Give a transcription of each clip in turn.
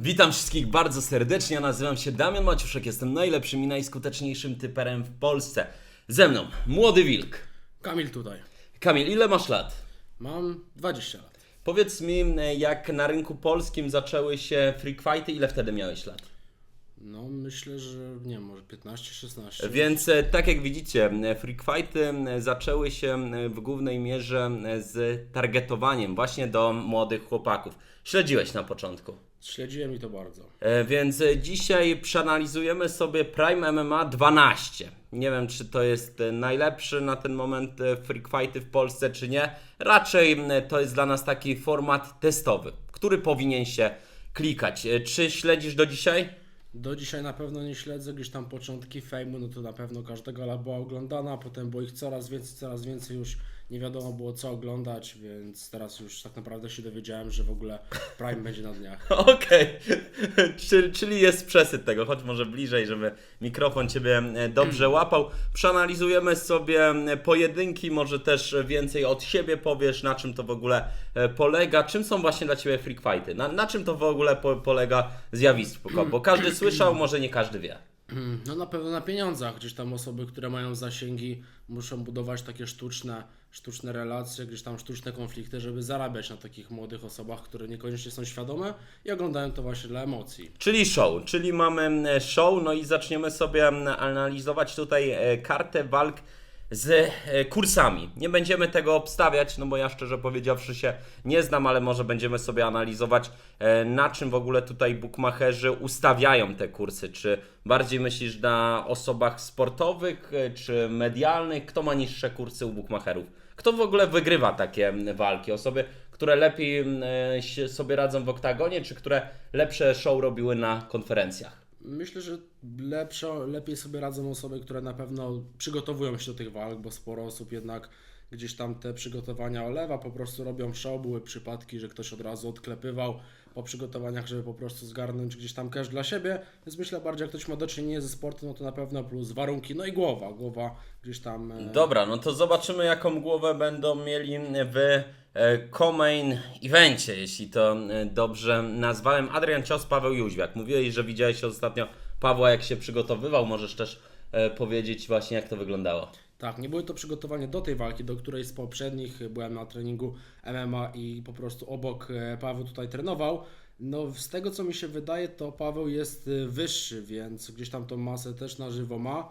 Witam wszystkich bardzo serdecznie, ja nazywam się Damian Maciuszek, jestem najlepszym i najskuteczniejszym typerem w Polsce. Ze mną młody wilk. Kamil tutaj. Kamil, ile masz lat? Mam 20 lat. Powiedz mi, e, jak na rynku polskim zaczęły się freak fighty, ile wtedy miałeś lat? No myślę, że nie wiem, może 15-16. Więc e, tak jak widzicie, e, freak fighty zaczęły się w głównej mierze z targetowaniem właśnie do młodych chłopaków. Śledziłeś na początku. Śledziłem i to bardzo. E, Więc e, dzisiaj przeanalizujemy sobie Prime MMA 12. Nie wiem, czy to jest e, najlepszy na ten moment freak fighty w Polsce, czy nie. Raczej to jest dla nas taki format testowy, który powinien się klikać. Czy śledzisz do dzisiaj? Do dzisiaj na pewno nie śledzę, gdzieś tam początki fejmu, no to na pewno każda gala była oglądana, potem było ich coraz więcej, coraz więcej już nie wiadomo było co oglądać, więc teraz już tak naprawdę się dowiedziałem, że w ogóle Prime będzie na dniach. Okej, Czy- czyli jest przesyt tego, choć może bliżej, żeby mikrofon Ciebie e, dobrze łapał. Przeanalizujemy sobie e, pojedynki, może też więcej od siebie powiesz, na czym to w ogóle e, polega, czym są właśnie dla Ciebie freak fighty, na, na czym to w ogóle po, polega zjawisko, bo każdy słyszał, może nie każdy wie. No na pewno na pieniądzach, gdzieś tam osoby, które mają zasięgi muszą budować takie sztuczne, sztuczne relacje, gdzieś tam sztuczne konflikty, żeby zarabiać na takich młodych osobach, które niekoniecznie są świadome i oglądają to właśnie dla emocji. Czyli show, czyli mamy show, no i zaczniemy sobie analizować tutaj e, kartę walk z e, kursami. Nie będziemy tego obstawiać, no bo ja szczerze powiedziawszy się nie znam, ale może będziemy sobie analizować e, na czym w ogóle tutaj bookmacherzy ustawiają te kursy. Czy bardziej myślisz na osobach sportowych, e, czy medialnych? Kto ma niższe kursy u bookmacherów? Kto w ogóle wygrywa takie walki? Osoby, które lepiej sobie radzą w oktagonie, czy które lepsze show robiły na konferencjach? Myślę, że lepszo, lepiej sobie radzą osoby, które na pewno przygotowują się do tych walk, bo sporo osób jednak gdzieś tam te przygotowania olewa, po prostu robią show. Były przypadki, że ktoś od razu odklepywał po przygotowaniach, żeby po prostu zgarnąć gdzieś tam cash dla siebie. Więc myślę bardziej, jak ktoś ma do czynienia ze sportem, no to na pewno plus warunki, no i głowa. Głowa gdzieś tam. e, Dobra, no to zobaczymy jaką głowę będą mieli w e, co-main evencie, jeśli to e, dobrze nazwałem. Adrian Cios, Paweł Jóźwiak. Mówiłeś, że widziałeś ostatnio Pawła jak się przygotowywał. Możesz też e, powiedzieć właśnie jak to wyglądało. Tak, nie były to przygotowania do tej walki, do której z poprzednich byłem na treningu MMA i po prostu obok e, Paweł tutaj trenował. No, z tego co mi się wydaje, to Paweł jest e, wyższy, więc gdzieś tam tą masę też na żywo ma.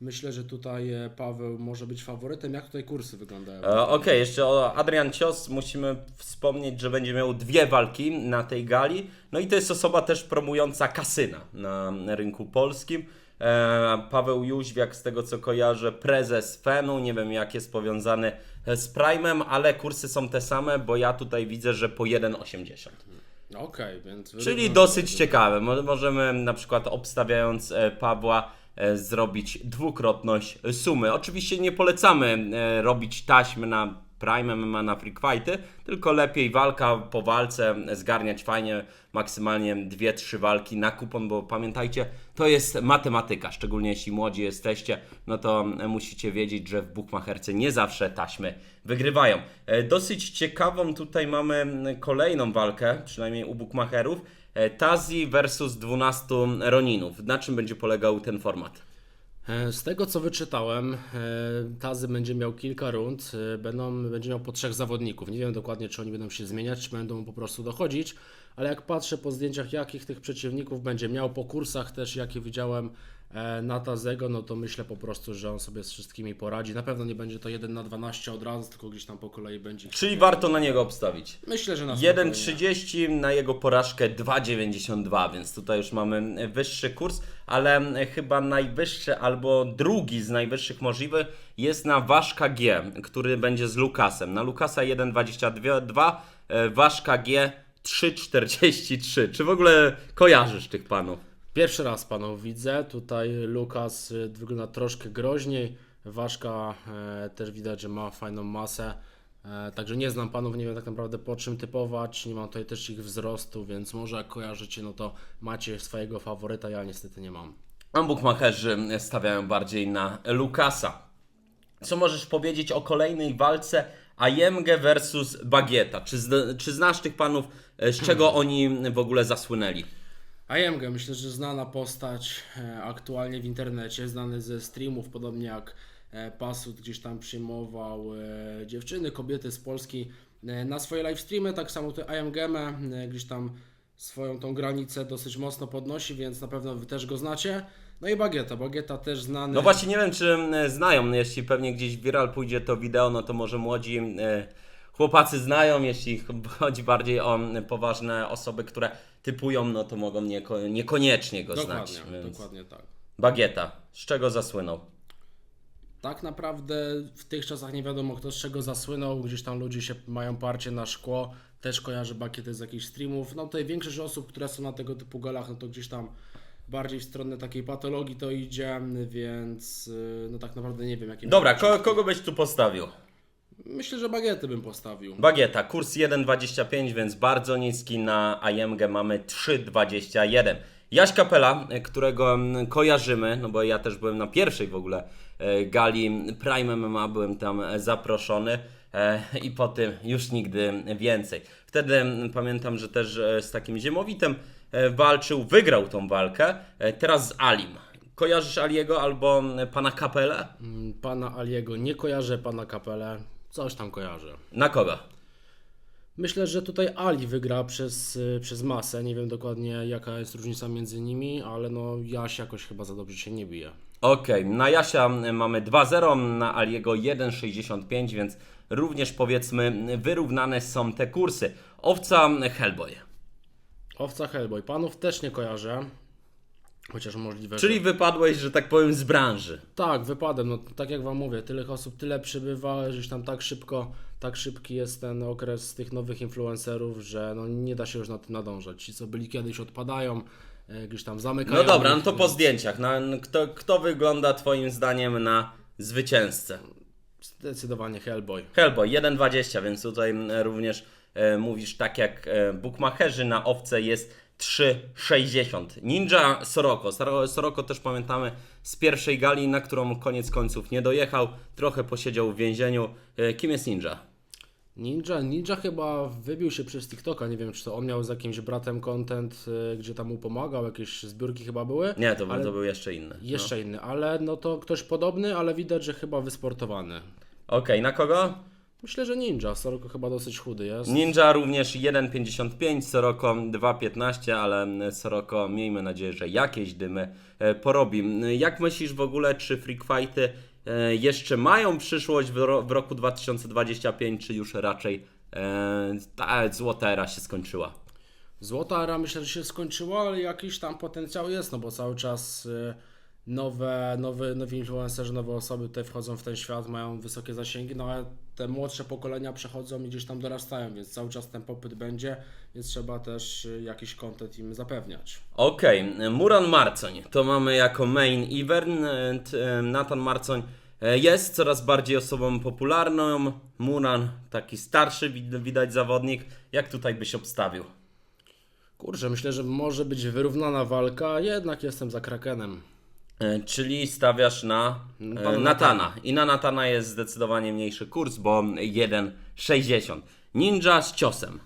Myślę, że tutaj e, Paweł może być faworytem. Jak tutaj kursy wyglądają? E, Okej, jeszcze o Adrian Cios musimy wspomnieć, że będzie miał dwie walki na tej gali. No i to jest osoba też promująca kasyna na rynku polskim. E, Paweł Jóźwiak, z tego co kojarzę, prezes Fenu. Nie wiem, jak jest powiązany z Prime'em, ale kursy są te same, bo ja tutaj widzę, że po 1,80. Okej, więc... Czyli dosyć ciekawe. Mo- Możemy na przykład obstawiając e, Pawła e, zrobić dwukrotność sumy. Oczywiście nie polecamy robić taśmy na Prime MMA na Freak Fighty, tylko lepiej walka po walce, zgarniać fajnie maksymalnie dwie, trzy walki na kupon, bo pamiętajcie, to jest matematyka, szczególnie jeśli młodzi jesteście, no to musicie wiedzieć, że w Bookmacherce nie zawsze taśmy wygrywają. E, Dosyć ciekawą tutaj mamy kolejną walkę, przynajmniej u Bookmacherów, E, Tazi versus 12 Roninów. Na czym będzie polegał ten format? E, Z tego co wyczytałem, e, Tazy będzie miał kilka rund, e, będą, będzie miał po trzech zawodników. Nie wiem dokładnie, czy oni będą się zmieniać, czy będą po prostu dochodzić, ale jak patrzę po zdjęciach, jakich tych przeciwników będzie miał, po kursach też, jakie widziałem na Tazego, no to myślę po prostu, że on sobie z wszystkimi poradzi. Na pewno nie będzie to 1 na 12 od razu, tylko gdzieś tam po kolei będzie. Czyli warto na niego obstawić. Myślę, że na spokojnie. 1,30 na jego porażkę 2,92, więc tutaj już mamy wyższy kurs, ale chyba najwyższy albo drugi z najwyższych możliwych jest na Waszka G, który będzie z Lukasem. Na Lukasa 1,22, e, Waszka G 3,43. Czy w ogóle kojarzysz tych panów? Pierwszy raz panów widzę. Tutaj Lukas y, wygląda troszkę groźniej. Ważka e, też widać, że ma fajną masę. E, także nie znam panów, nie wiem tak naprawdę po czym typować. Nie mam tutaj też ich wzrostu, więc może jak kojarzycie, no to macie swojego faworyta. Ja niestety nie mam. A bookmacherzy stawiają bardziej na Lukasa. Co możesz powiedzieć o kolejnej walce Ajemge versus Bagieta? Czy, czy znasz tych panów, e, z czego oni w ogóle zasłynęli? AMG myślę, że znana postać e, aktualnie w internecie, znany ze streamów, podobnie jak e, Pasut gdzieś tam przyjmował e, dziewczyny, kobiety z Polski na swoje live streamy, tak samo tutaj AMG e, gdzieś tam swoją tą granicę dosyć mocno podnosi, więc na pewno Wy też go znacie. No i Bagieta, Bagieta też znany. No właśnie nie wiem, czy znają, jeśli pewnie gdzieś viral pójdzie to wideo, no to może młodzi chłopacy znają, jeśli chodzi bardziej o poważne osoby, które typują, no to mogą nieko, niekoniecznie go Dokładnie, znać. Więc... dokładnie tak. Bagieta, z czego zasłynął? Tak naprawdę w tych czasach nie wiadomo kto z czego zasłynął, gdzieś tam ludzie się mają parcie na szkło, też kojarzy bakiety z jakichś streamów. No tutaj większość osób, które są na tego typu galach, no to gdzieś tam bardziej w stronę takiej patologii to idzie, więc yy, no tak naprawdę nie wiem jakim. Dobra, ko kogo byś tu postawił? Myślę, że bagiety bym postawił. Bagieta, kurs 1,25, więc bardzo niski. Na IMG mamy 3,21. Jaś Kapela, e, którego mm, kojarzymy, no bo ja też byłem na pierwszej w ogóle e, gali Prime MMA, byłem tam e, zaproszony i po tym już nigdy więcej. Wtedy mm, pamiętam, że też z takim Ziemowitem walczył, wygrał tą walkę, teraz z Alim. Kojarzysz Aliego albo mm, pana Kapelę? Pana Aliego nie kojarzę, pana Kapelę coś tam kojarzę. Na kogo? Myślę, że tutaj Ali wygra przez, y, przez masę. Nie wiem dokładnie jaka jest różnica między nimi, ale no Jaś jakoś chyba za dobrze się nie bije. Okej, na Jasia mamy 2-0, na Aliego 1,65, więc również powiedzmy wyrównane są te kursy. Owca Hellboy. Owca Hellboy. Panów też nie kojarzę. Chociaż możliwe, Czyli że... wypadłeś, że tak powiem, z branży. Tak, wypadem. No tak jak Wam mówię, tyle osób tyle przybywa, że tam tak szybko, tak szybki jest ten okres tych nowych influencerów, że no nie da się już na tym nadążać. Ci, co byli kiedyś odpadają, e, gdzieś tam zamykają. No dobra, no to po zdjęciach. Na, kto, kto wygląda Twoim zdaniem na zwycięzcę? Zdecydowanie Hellboy. Hellboy 1,20, więc tutaj również e, mówisz tak jak e, bookmacherzy na owce jest 3,60. Ninja Soroko. Soro- Soroko też pamiętamy z pierwszej gali, na którą koniec końców nie dojechał. Trochę posiedział w więzieniu. E, kim jest Ninja? Ninja, Ninja chyba wybił się przez TikToka, nie wiem czy to on miał z jakimś bratem content, y, gdzie tam mu pomagał, jakieś zbiórki chyba były. Nie, to, Ale- to był jeszcze inny. no. Jeszcze inny, ale no to ktoś podobny, ale widać, że chyba wysportowany. Okej, na kogo? Myślę, że Ninja, Soroko chyba dosyć chudy jest. Ninja również 1,55, Soroko 2,15, ale Soroko miejmy nadzieję, że jakieś dymy e, porobi. Jak myślisz w ogóle, czy Freak Fighty e, jeszcze mają przyszłość w roku 2025, czy już raczej e, ta złota era się skończyła? Złota era myślę, że się skończyła, ale jakiś tam potencjał jest, no bo cały czas y, nowe, nowe, nowi influencerzy, nowe osoby tutaj wchodzą w ten świat, mają wysokie zasięgi, no ale te młodsze pokolenia przechodzą i gdzieś tam dorastają, więc cały czas ten popyt będzie, więc trzeba też y, jakiś content im zapewniać. Okej, Muran Marcoń to mamy jako main event. E, Nathan Marcoń jest coraz bardziej osobą popularną. Muran taki starszy, wid- widać zawodnik. Jak tutaj byś obstawił? Kurczę, myślę, że może być wyrównana walka, jednak jestem za Krakenem. E, Czyli stawiasz na e, Pana Natana. I na Natana jest zdecydowanie mniejszy kurs, bo 1,60. Ninja z ciosem.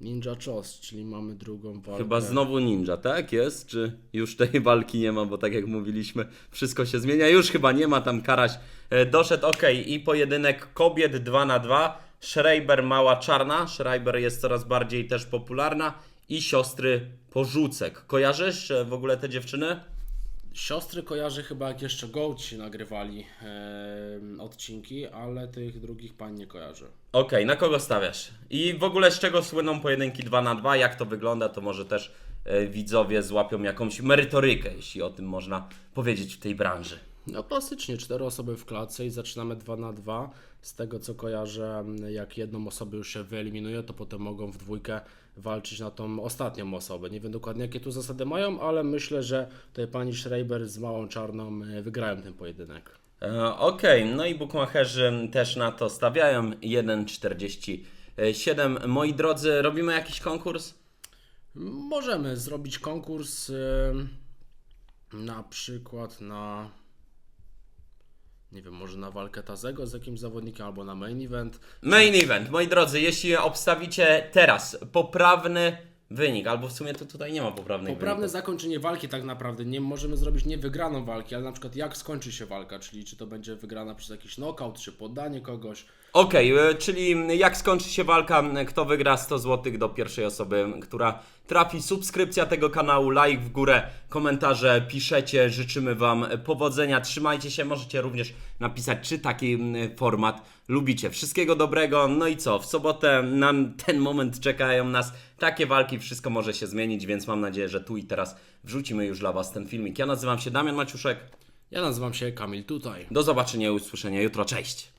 Ninja Chos, czyli mamy drugą walkę. Chyba znowu ninja, tak jest? Czy już tej walki nie ma, bo tak jak mówiliśmy, wszystko się zmienia. Już chyba nie ma tam Karaś. e, Doszedł, ok, i pojedynek kobiet 2 na 2 Schreiber mała czarna. Schreiber jest coraz bardziej też popularna. I siostry Porzucek. Kojarzysz e, w ogóle te dziewczyny? Siostry kojarzy chyba jak jeszcze Gołci nagrywali em, odcinki, ale tych drugich pań nie kojarzę. Okej, na kogo stawiasz? I w ogóle z czego słyną pojedynki 2 na 2 Jak to wygląda, to może też e, widzowie złapią jakąś merytorykę, jeśli o tym można powiedzieć w tej branży. No klasycznie, cztery osoby w klatce i zaczynamy 2 na 2. Z tego co kojarzę, jak jedną osobę już się wyeliminuje, to potem mogą w dwójkę walczyć na tą ostatnią osobę. Nie wiem dokładnie jakie tu zasady mają, ale myślę, że tutaj pani Schreiber z małą czarną e, wygrają ten pojedynek. E, Okej, no i bookmacherzy też na to stawiają 1,47. Moi drodzy, robimy jakiś konkurs? Możemy zrobić konkurs em, na przykład na nie wiem, może na walkę Tazego z jakimś zawodnikiem albo na main event. Main event, moi drodzy, jeśli obstawicie teraz poprawny wynik, albo w sumie to tutaj nie ma poprawnych Poprawne wyników. zakończenie walki tak naprawdę nie możemy zrobić nie wygraną walki, ale na przykład jak skończy się walka, czyli czy to będzie wygrana przez jakiś knockout, czy poddanie kogoś. Okej, e, czyli jak skończy się walka, kto wygra 100 zł do pierwszej osoby, która trafi, subskrypcja tego kanału, like w górę, komentarze piszecie, życzymy Wam powodzenia, trzymajcie się, możecie również napisać, czy taki format lubicie. Wszystkiego dobrego, no i co, w sobotę na ten moment czekają nas. Takie walki, wszystko może się zmienić, więc mam nadzieję, że tu i teraz wrzucimy już dla Was ten filmik. Ja nazywam się Damian Maciuszek, Ja nazywam się Kamil tutaj. do zobaczenia i usłyszenia jutro, cześć!